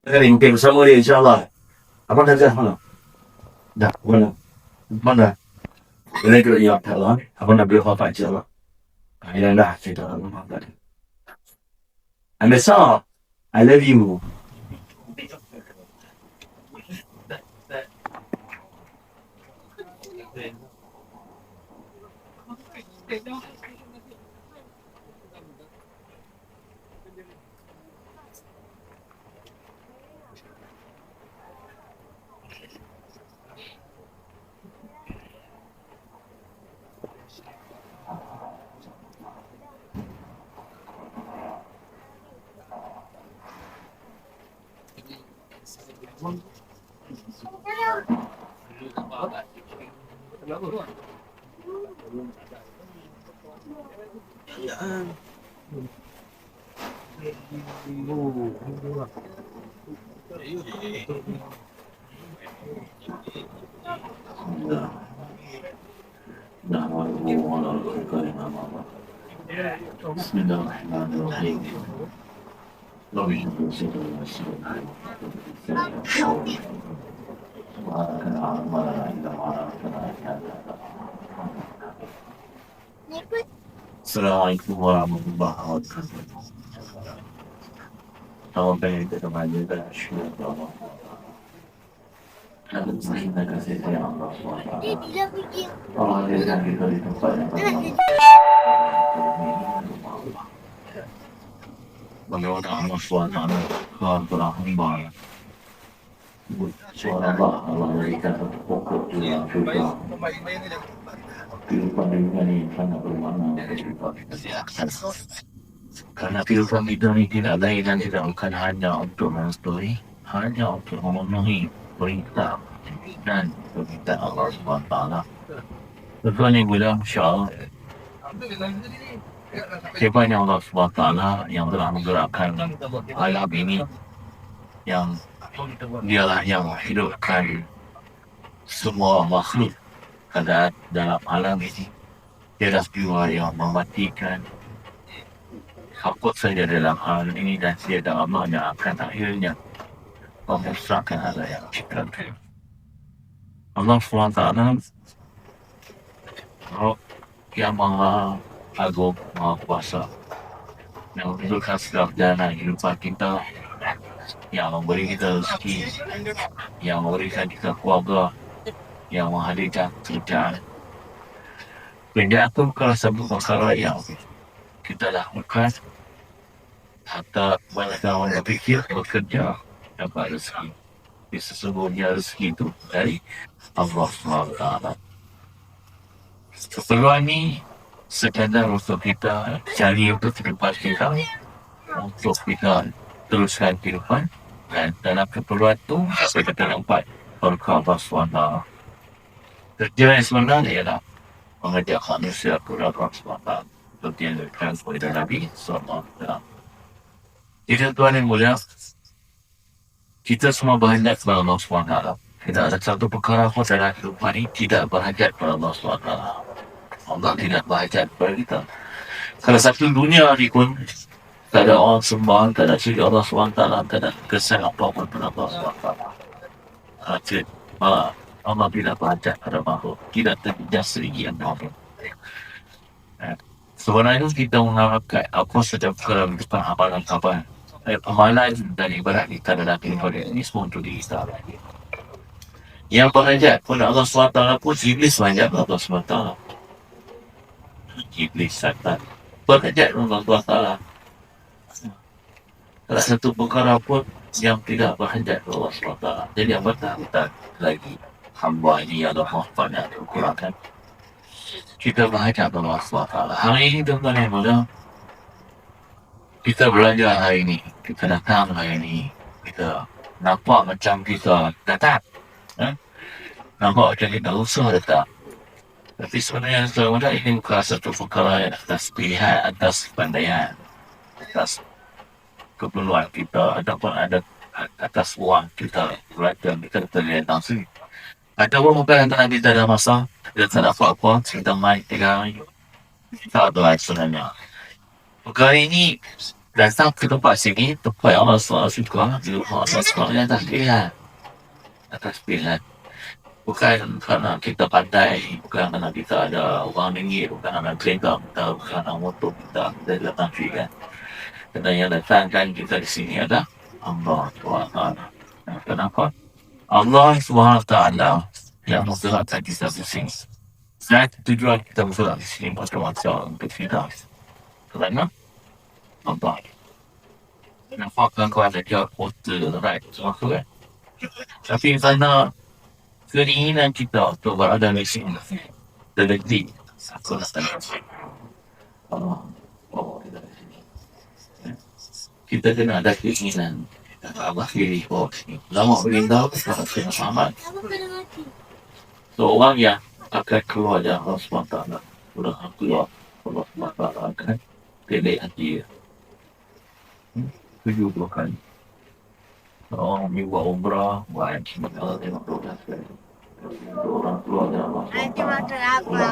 Kali mungkin bersama dia insyaAllah. Abang dah dah mana? Dah, mana? Mana? Ini tu ya Allah. Abang nak beli apa insyaAllah. Ah, Ini dah cerita abang tadi. I'm besar. I love you. بسم الله الرحمن الرحيم 那必须得先从我们西北开嘛，先从西北去。妈的，干啥？妈的，你他妈的，干啥？天哪！你？了，你不摸，好。然后被这个玩给去了，知道吗？那个自信那个谁这样的，我操！啊，这感觉特别的坏，yang terbaik. Bagaimana Allah SWT Tuhan telah hamba Suara Allah Allah berikan satu pokok di dalam syurga Kehidupan dunia ini sangat bermakna bagi kita Karena kita ini tidak lain dan tidak hanya untuk merestui Hanya untuk memenuhi perintah dan perintah Allah SWT Tuan yang bilang insyaAllah Yang Allah SWT yang telah menggerakkan alam ini yang dialah yang menghidupkan semua makhluk ada dalam alam ini. Tiada jiwa yang mematikan apa saja dalam alam ini dan tiada Allah yang akan akhirnya memusnahkan ada yang ciptakan Allah SWT Oh, yang maha agung, maha kuasa. Yang menentukan segala jalan kehidupan kita yang memberi kita rezeki yang memberikan kita keluarga yang menghadirkan kerjaan benda itu bukanlah satu perkara yang kita lakukan hatta banyak orang berfikir bekerja dapat rezeki. Tapi sesungguhnya rezeki itu dari Allah SWT keperluan ni sekadar untuk kita cari untuk kehidupan kita untuk kita teruskan kehidupan dan dalam keperluan tu saya kata nampak? Berkah Allah SWT kerja yang sebenarnya ialah mengajak manusia kepada Allah SWT seperti yang dikatakan oleh Nabi SAW jadi tuan yang mulia kita semua berhajat kepada Allah SWT tidak ada satu perkara pun dalam kehidupan ini tidak berhajat kepada Allah SWT Allah tidak berhajat kepada kita. Kalau satu dunia ni pun tak ada orang sembah, tak ada syirik Allah SWT, tak ada kesan apa-apa pada Allah SWT. Hati, malah Allah tidak berhajat pada makhluk. Tidak terjejas sedikit yang makhluk. Eh, Sebenarnya kita mengharapkan apa saja perkara depan amalan-amalan. Eh, amalan dan ibadat kita dalam kehidupan ini semua untuk diri kita. Yang berhajat pun Allah SWT pun iblis pada Allah SWT iblis syaitan berkejat dengan Allah Ta'ala tak satu perkara pun yang tidak berhajat kepada Allah SWT. Jadi apa tak kita lagi? Hamba ini adalah Muhammad yang dikurangkan kita berhajat kepada Allah SWT. Hari ini tuan-tuan yang mulia kita belajar hari ini. Kita datang hari ini. Kita nampak macam kita datang. Eh? nampak macam kita usaha datang tapi sebenarnya sebenarnya ini bukan satu perkara yang atas pilihan, atas pandaian, atas keperluan kita ataupun ada atas uang kita, kerajaan kita terlihat langsung. Ada pun bukan antara kita ada masa, kita tak ada apa-apa, kita main tiga hari. Tak ada lain sebenarnya. Perkara ini datang ke tempat sini tempat yang Allah SWT suka di rumah Allah SWT yang atas pilihan atas pilihan bukan kerana kita pandai bukan kerana kita ada orang ringgit bukan kerana kereta kita bukan kerana motor kita kita datang sini kan? Kerana yang datangkan kita di sini ada Allah SWT kenapa? Allah SWT yang menggerakkan kita di sini. Dan tujuan kita bergerak di sini macam-macam untuk kita kerana Allah. Nampakkan kau ada dia portal right? Semua tu kan? Tapi kerana keinginan kita untuk berada di sini. Terdetik aku nak tanya kita sini kita kena ada keinginan. Allah pilih bawa sini lama beritahu kita harus kena selamat. Seorang yang akan keluar dari Allah SWT sudah keluar Allah SWT akan pilih hati dia tujuh puluh kali orang ni buat umrah buat haji maka tengok dua belas kali orang keluar dari Allah Nanti makan apa?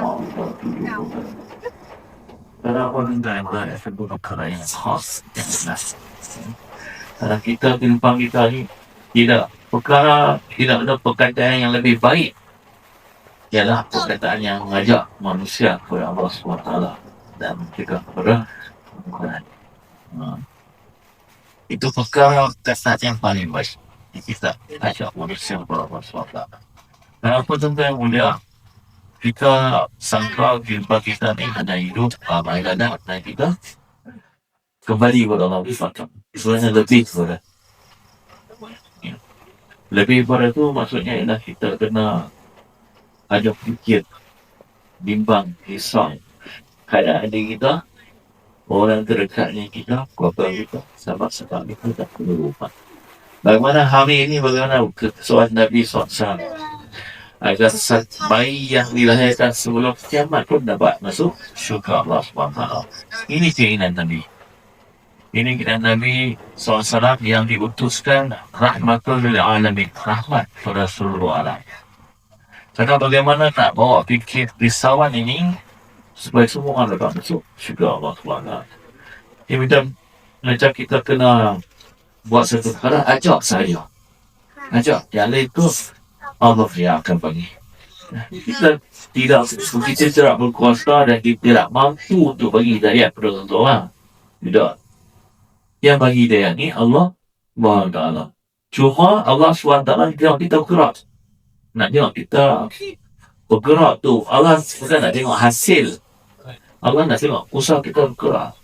Kenapa minta yang lain sebut perkara yang khas yang jelas. Kalau kita timpang kita ni tidak perkara tidak ada perkataan yang lebih baik ialah perkataan yang mengajak manusia kepada Allah SWT dan juga kepada Al-Quran. Ha. Itu perkara kesan yang paling baik kita ajak manusia kepada Allah SWT. Kenapa tentu yang mulia kita sangka jumpa kita ni hanya hidup ramai dan kita kembali kepada Allah SWT. Sebenarnya lebih kepada Ya. lebih pada tu maksudnya ialah kita kena ada fikir bimbang risau keadaan diri kita orang terdekatnya kita keluarga kita sahabat-sahabat kita tak perlu lupa. Bagaimana hari ini bagaimana kesuatan Nabi SAW agar sat- bayi yang dilahirkan sebelum kiamat pun dapat masuk syurga Allah SWT ini keinginan Nabi. Ini keinginan Nabi SAW yang diutuskan rahmatul lil alamin rahmat kepada seluruh alam. Karena bagaimana nak bawa fikir risauan ini supaya semua orang dapat masuk syurga Allah SWT ini macam macam kita kena buat satu perkara ajak saya. Ajak. Yang lain tu Allah yang akan bagi. Kita tidak kita tidak berkuasa dan kita tidak mampu untuk bagi hidayah pada seseorang tidak. Yang bagi hidayah ni Allah SWT cuma Allah SWT tengok kita bergerak. Nak tengok kita bergerak tu. Allah bukan nak tengok hasil Allah nak tengok usaha kita bergerak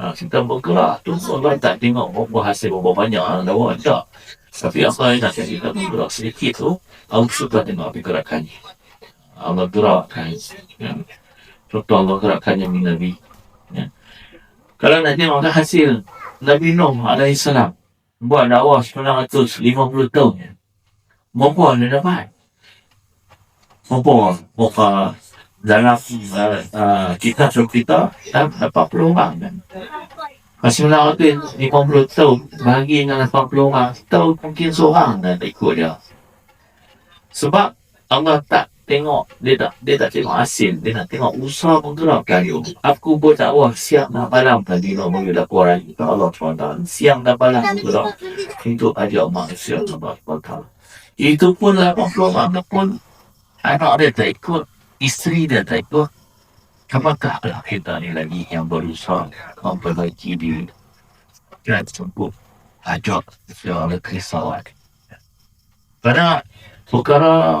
ha, kita bergerak tu Allah tak tengok berapa hasil berapa banyak. Ha, dah tak? Tapi apa yang nak kita bergerak sedikit tu Allah suka tengok pergerakannya Allah gerakkan. Ya. contoh Allah gerakkannya min Nabi. Ya. kalau nak tengok hasil Nabi Nuh AS buat dakwah 950 tahun berapa dia dapat? Berapa berapa dalam uh, uh, kita suruh kita dah 80 orang kan. Masih 950 tahun. Bagi dengan 80 orang tahu mungkin seorang dah tak ikut dia. Sebab Allah tak tengok dia tak dia tak tengok hasil. Dia nak tengok usaha menggerakkan you aku buat dakwah siang dan malam tadi nak mengira dakwah kita Allah SWT. Siang dan malam bergerak untuk ajak manusia Allah SWT. Itu pun 80 orang pun anak dia tak ikut isteri tak ikut apakah kita ni lagi yang berusaha memperbaiki diri? Dan sembuh ajak segala kerisauan kerana perkara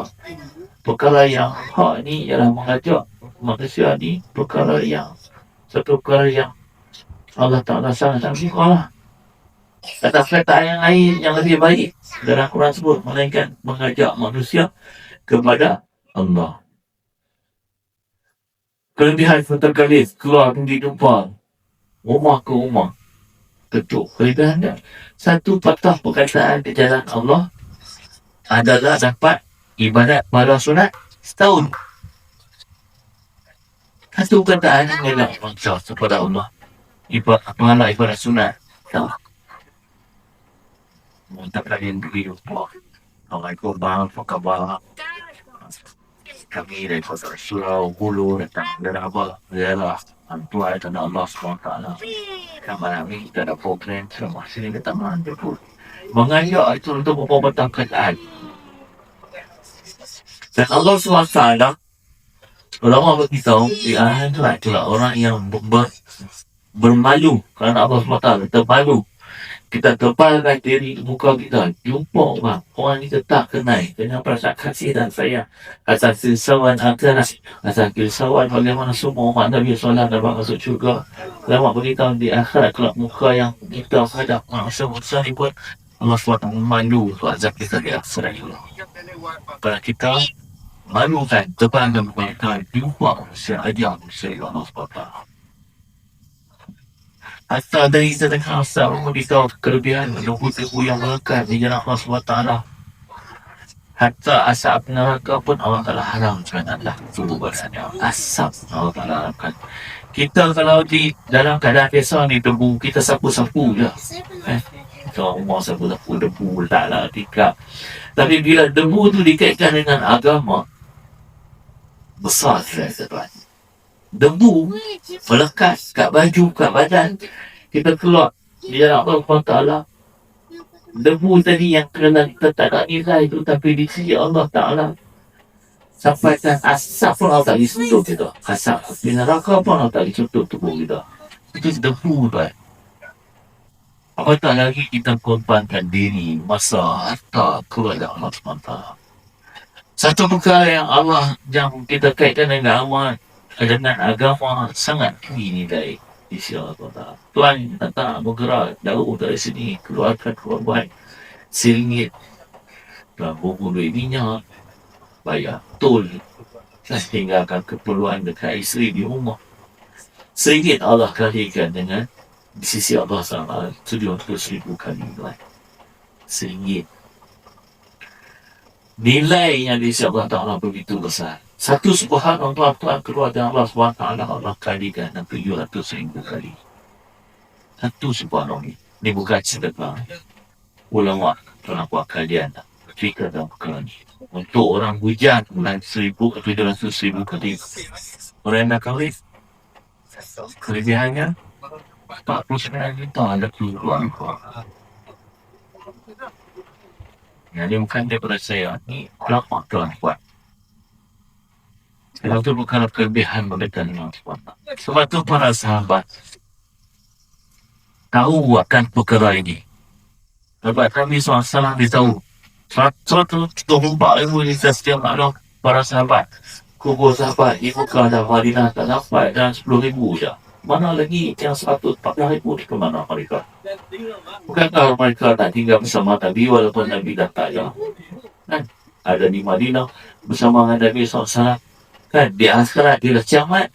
perkara yang hak ni ialah mengajak manusia ni perkara yang satu perkara yang Allah Ta'ala sangat-sangat suka lah. Kata kata yang lain yang lebih baik dalam Quran sebut melainkan mengajak manusia kepada Allah kelebihan Fatal Khalif keluar pergi jumpa rumah ke rumah ketuk kelebihan dia satu patah perkataan di jalan Allah adalah dapat ibadat malam sunat setahun. Satu perkataan yang elok bangsa kepada Allah. Ibadat malam ibadat sunat. Tahu. Mantap lagi yang beri. Assalamualaikum warahmatullahi wabarakatuh. Kami dari Kota Surau, Hulu, datang dari Abah, Yalah, Antuai dan Allah SWT. Kan malam ni kita ada program ceramah sini kita mana pun. Mengajak itu untuk memperbatangkan Quran. Dan Allah SWT Ulama beritahu di akhirat itulah orang yang ber, ber- bermalu kerana Allah SWT termalu kita tepalkan diri di muka kita. Jumpa orang. Orang ni tak kenal dengan perasaan kasih dan sayang rasa kerisauan akhirat rasa kerisauan bagaimana semua umat Nabi SAW dapat masuk syurga. Ulama beritahu di akhirat kelak muka yang kita hadap. Masa besar ni pun Allah SWT malu azab kita di akhirat Pada kita malu kan depan dan belakang jumpa manusia ajar manusia Allah SWT Asal dari sedangkan asal memberitahu kelebihan menunggu ilmu yang melekat di jalan Allah SWT. Hatta asap neraka pun Allah telah haram jangan Allah suruh bersanya Asap Allah telah haramkan. Kita kalau di dalam keadaan biasa ni debu kita sapu-sapu je. Eh, Kalau rumah sapu-sapu debu letak lah tikap Tapi bila debu tu dikaitkan dengan agama Besar saya tuan Debu melekat kat baju, kat badan. Kita keluar. Di dalam Allah debu tadi yang kerana kita tak nak nilai tu tapi di sisi Allah Ta'ala sampaikan asap pun Allah tak disentuh kita. Asap di neraka pun Allah tak disentuh tubuh kita. Itu debu tu kan apatah lagi kita korbankan diri masa harta keluar dari Allah SWT satu perkara yang Allah yang kita kaitkan dengan agama dengan agama sangat tinggi nilai di sisi Allah Ta'ala. Tuan datang bergerak jauh dari sini keluarkan korban seringgit dan buku duit minyak bayar tol dan tinggalkan keperluan dekat isteri di rumah. Seringgit Allah kalikan dengan di sisi Allah SWT 700 ribu kali tuan seringgit. Nilai yang di sisi Allah Ta'ala begitu besar satu subhanallah Tuhan keluar dari Allah SWT Allah kalikan dan 700 ribu kali. Satu subhanallah ni. Ni bukan sedekah. Ulama tuan buat kalian fikir dalam perkara ni. Untuk orang hujan bulan seribu atau tujuh ratus ribu kali orang nak kahwin? Kelebihannya? 49 juta ada keluar yang ni bukan daripada saya. Ni ulama tuan buat sebab tu bukan kelebihan mereka Sebab tu para sahabat tahu akan perkara ini. Sebab Nabi SAW beritahu. Satu tumpah ilmu ini setiap malam para sahabat. Kubur sahabat di Mekah dan Madinah tak dapat dan 10 ribu je. Mana lagi yang 140 ribu ke mana mereka? Bukankah mereka tak tinggal bersama Nabi walaupun Nabi dah tak ada? Kan? Ada di Madinah bersama dengan Nabi SAW. Kan? Di akhirat dah kiamat.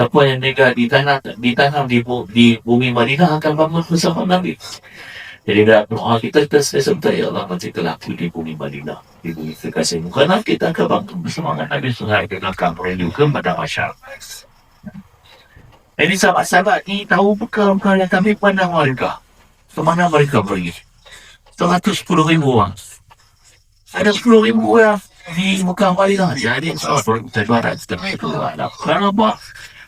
Apa yang mereka ditanam, ditanam di, bu- di bumi Madinah akan bangun bersama Nabi. Jadi dalam doa kita, kita sesungguhnya ya Allah menciptakan aku di bumi Madinah. Di bumi kekasih muka nanti kita akan bangun bersama Nabi Sungai. Kita akan merendukan pada masyarakat. Jadi sahabat-sahabat ni tahu perkara-perkara yang kami pandang mereka. Kemana mereka pergi? 110 ribu orang. Ada 10 ribu orang di muka Madinah. Jadi sahabat kita barat kita keluar. Kenapa?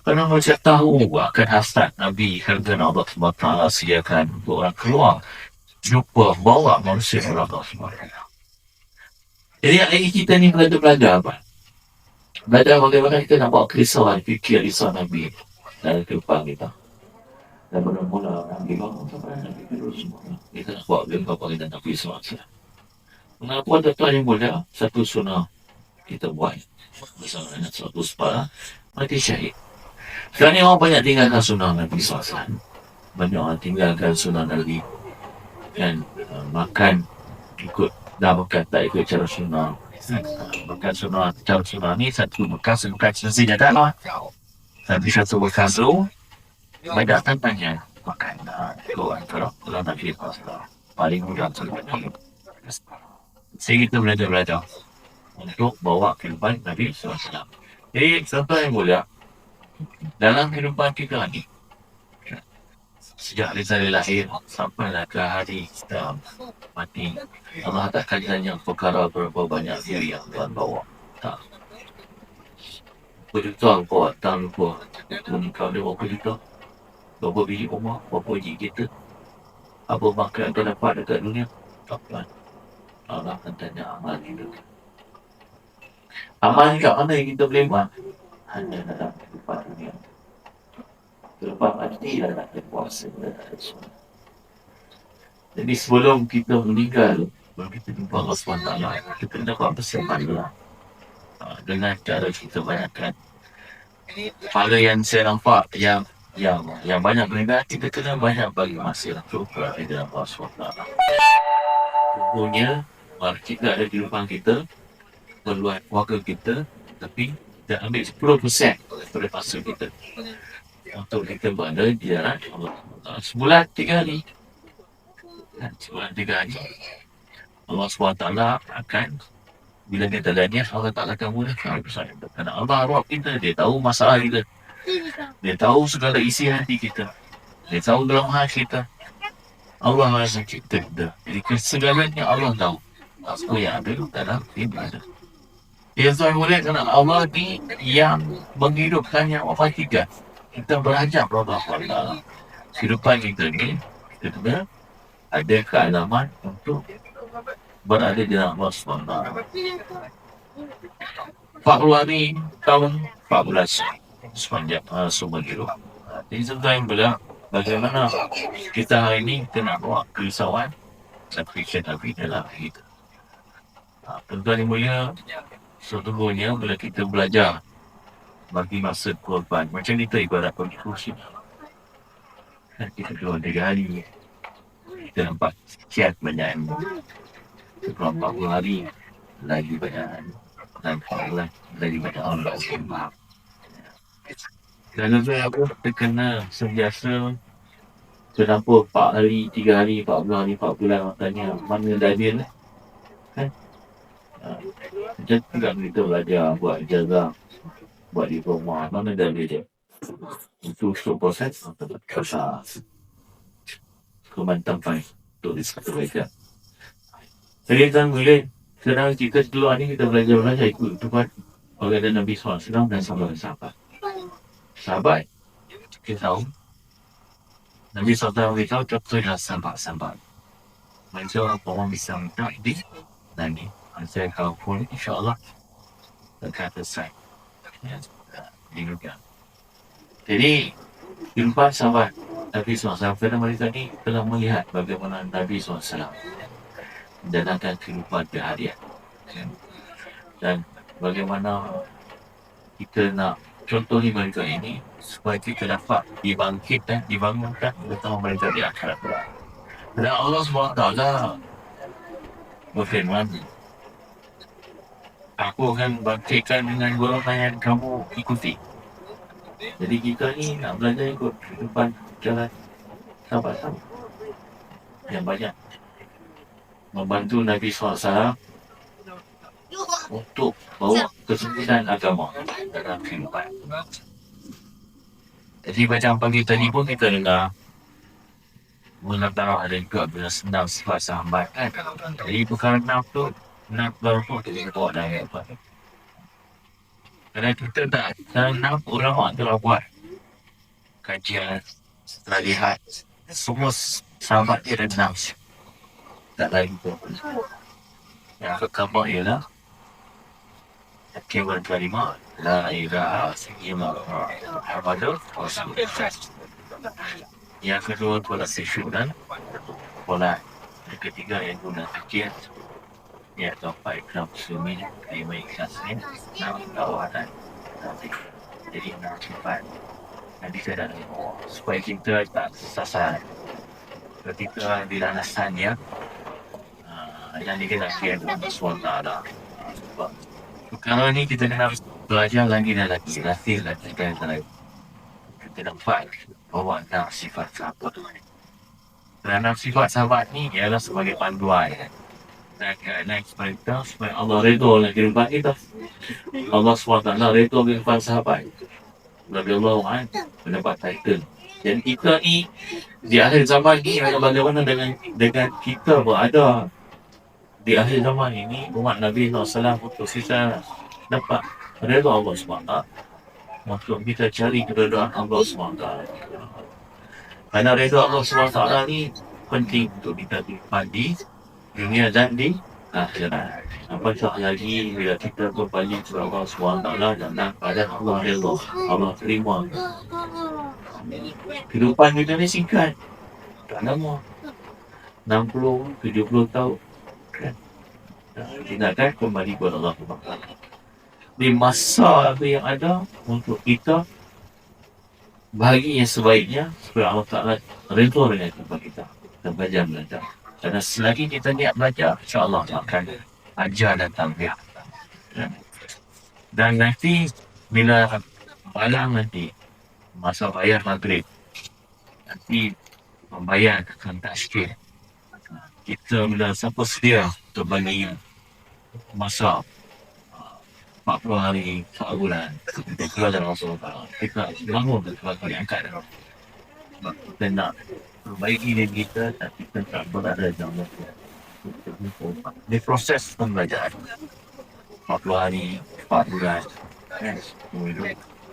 Kerana mereka tahu akan hasrat Nabi harga Allah SWT untuk orang keluar jumpa bawa manusia Allah SWT. Jadi hari ini kita ni belajar-belajar apa? Belajar bagaimana kita nak bawa kerisauan fikir risau Nabi dalam kehidupan kita. Dan mula-mula Nabi bangun sampai Nabi tidur semua. Kita nak bawa bagaimana kita Nabi SAW. Kenapa tuan yang mulia, satu sunnah kita buat bersama dengan suatu separa mati syahid. Sekarang ni orang banyak tinggalkan sunnah Nabi SAW. Banyak orang tinggalkan sunnah Nabi. Dan uh, makan ikut dah makan tak ikut cara sunnah. Uh, makan sunnah, cara sunnah ni satu bekas, bukan sesi dia tak lah. Tapi satu bekas tu, banyak tantangnya. Makan uh, ikut antara dalam Nabi SAW. Paling mudah sebenarnya. Jadi kita belajar-belajar untuk bawa kehidupan Nabi SAW. Jadi, sampai yang mulia, dalam kehidupan kita ni sejak dari lahir sampailah ke hari kita mati Allah tak akan tanya perkara berapa banyak diri yang Tuhan bawa. Tak. Berapa juta kau tak lupa kau ada berapa juta? Berapa biji rumah, berapa biji kita, apa makan yang dapat dekat dunia, tak apa. Allah akan tanya amal hidup. Amal kat mana yang kita boleh buat? Hanya dalam kehidupan dunia. Kehidupan mati dalam puasa dan semua. Jadi sebelum kita meninggal, sebelum kita jumpa Allah SWT, kita dapat persiapan dulu. Uh, dengan cara kita banyakkan Pahala yang saya nampak yang yang yang banyak meninggal kita kena banyak bagi masa untuk berada dalam Allah SWT. Sungguhnya, mari kita ada di depan kita, peluang keluarga kita, tapi kita ambil 10% daripada masa kita untuk kita berada di SWT. Sebulan tiga hari. Dan sebulan tiga hari. Allah SWT akan bila kita niat Allah Ta'ala akan mudahkan. Kerana Allah arwah kita, dia tahu masalah kita. Dia tahu segala isi hati kita. Dia tahu dalam hati kita. Allah rasa kita. Jadi segalanya Allah tahu. Apa yang ada dalam hidup kita. Dia boleh kerana Allah ni yang menghidupkan yang wafat kita. Belajar kepada Allah. Kehidupan kita ni, kita kena ada kealaman untuk berada di dalam Allah SWT. Februari tahun 14 sepanjang uh, semua hidup. Jadi sebenarnya bila bagaimana kita hari ini kena bawa kerisauan dan fiksyen Nabi dalam kita. Uh, tuan yang mulia, sesungguhnya bila kita belajar bagi masa korban, macam kita ibarat pergi kursi. Kan kita keluar tiga hari, kita nampak sekian banyak ilmu. Setelah 40 hari lagi banyak dan Allah lagi banyak Allah SWT. Dan itu aku terkena sentiasa Kenapa 4 hari, 3 hari, 40 hari, 4 bulan orang tanya mana Daniel ni? Kan? Macam tu kan kita belajar buat ijazah Buat diploma, mana Daniel dia? Itu untuk proses untuk besar Kemantapan untuk disampaikan jadi tuan boleh sekarang kita keluar ni kita belajar-belajar ikut tuan Oleh Nabi SAW dan sahabat-sahabat. Sahabat? Kita tahu. Nabi SAW beritahu contohnya sahabat-sahabat. Macam orang bisa minta ini Dan ni Saya kalau pun insyaAllah Dekat selesai Ya Diingatkan Jadi Jumpa sahabat Nabi SAW Pada mereka ni telah melihat bagaimana Nabi SAW menjalankan kehidupan berharian. Ya. Dan bagaimana kita nak contohi mereka ini supaya kita dapat dibangkitkan, dibangunkan bersama mereka di akhirat. Dan Allah SWT berfirman, Aku akan bangkitkan dengan golongan yang kamu ikuti. Jadi kita ni nak belajar ikut kehidupan jalan sahabat-sahabat yang banyak membantu Nabi SAW untuk bawa kesempurnaan agama dalam kehidupan. Jadi macam pagi tadi pun kita dengar Mengenal ada juga bila senang sifat sahabat kan. Jadi perkara enam tu Baru pun kita bawa dari apa. Kerana kita tak enam orang telah buat kajian setelah lihat semua sahabat dia ada enam tak lain pun. Yang pertama ialah Hakiman kalimah La ilaha illallah Muhammadur Rasulullah Yang kedua pola sesyudan Pola Yang ketiga yang guna fikir Ya keempat ikram muslimin Kelima ikhlasmin Enam tawadan Jadi enam sifat Nanti saya dah Supaya kita tak sasar Ketika di landasannya yang dikenali dengan suara sebab perkara ni kita kena belajar lagi dan lagi latih lagi dan lagi. Kita dapat bawa enam sifat sahabat dan enam sifat sahabat ni ialah sebagai panduan dan kerana supaya kita supaya Allah redha dalam kehidupan kita. Allah SWT redha kehidupan sahabat. Nabi Allah kan mendapat title. Dan kita ni di akhir zaman ni bagaimana dengan dengan kita berada di akhir zaman ini umat Nabi SAW untuk kita dapat redha Allah SWT. Untuk kita cari keredaan Allah SWT. Kerana redha Allah SWT ni penting untuk kita dipan di dunia dan di akhirat. Apatah lagi bila kita berbalik kepada Allah SWT dan pada Allah redha, Allah terima. Kehidupan kita ni singkat. Tak lama. 60, 70 tahun. Kan? Kita akan kembali kepada Allah SWT. Di masa apa yang ada untuk kita bagi yang sebaiknya supaya Allah Ta'ala redha dengan kita. Kita belajar belajar. Karena selagi kita niat belajar, insyaAllah akan ajar dan tambah. Dan nanti bila malam nanti masa bayar maghrib nanti membayar akan tashkil kita bila siapa sedia untuk bagi masa uh, 40 hari 4 bulan untuk keluar dalam Rasulullah. Kita bangun untuk kali angkat. Dalam sebab kita nak perbaiki diri kita dan kita tak berada dalam masa di proses pembelajaran. 40 hari 4 bulan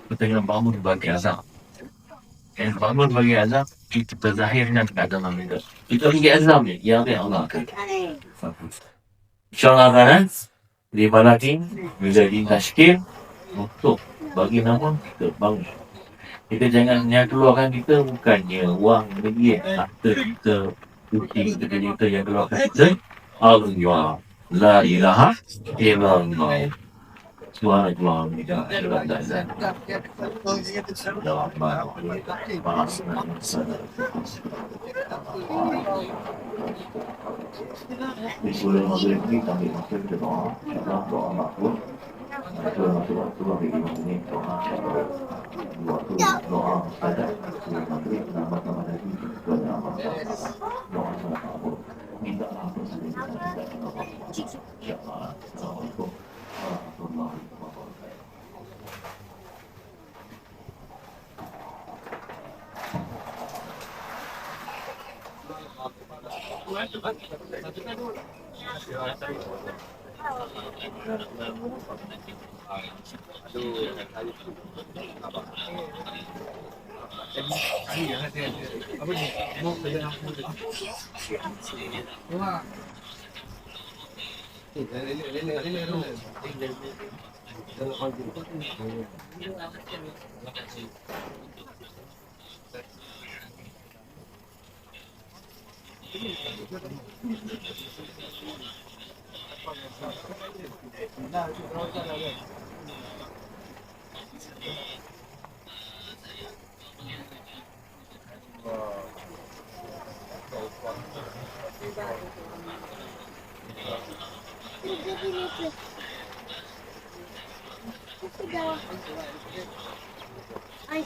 kita kena bangun bagi azab. Yang bangun bagi azab kita terzahirkan keadaan kita kita bagi azab ni yang Allah akan. InsyaAllah kan di lagi menjadi tashkil untuk bagi nama kita bangun. Kita jangan yang keluarkan kita bukannya wang ringgit harta kita putih kita kita yang keluarkan kita. Allah la ilaha illallah. Subhanallah. Di sebelum maghrib ni kami masuk ke doa InsyaAllah doa makhluk Kita masuk waktu bagi minit doa Waktu doa mustajab Sebelum maghrib Nama-nama lagi Kepada Allah Doa salat makhluk Minta apa saja kita minta kepada Allah InsyaAllah Assalamualaikum Warahmatullahi Wabarakatuh 啊，都还有，好吧？哎，还有呢，还有，啊不，你摸一下啊，摸一下，对吧？Ay, Ay,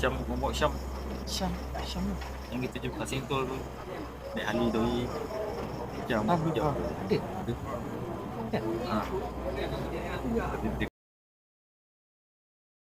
Syam, Muhammad Syam Syam, Syam Yang kita jumpa Sintol tu Naik Ali Doi Jam, Ah, jam ah, ada. Ada Ha Dia, dia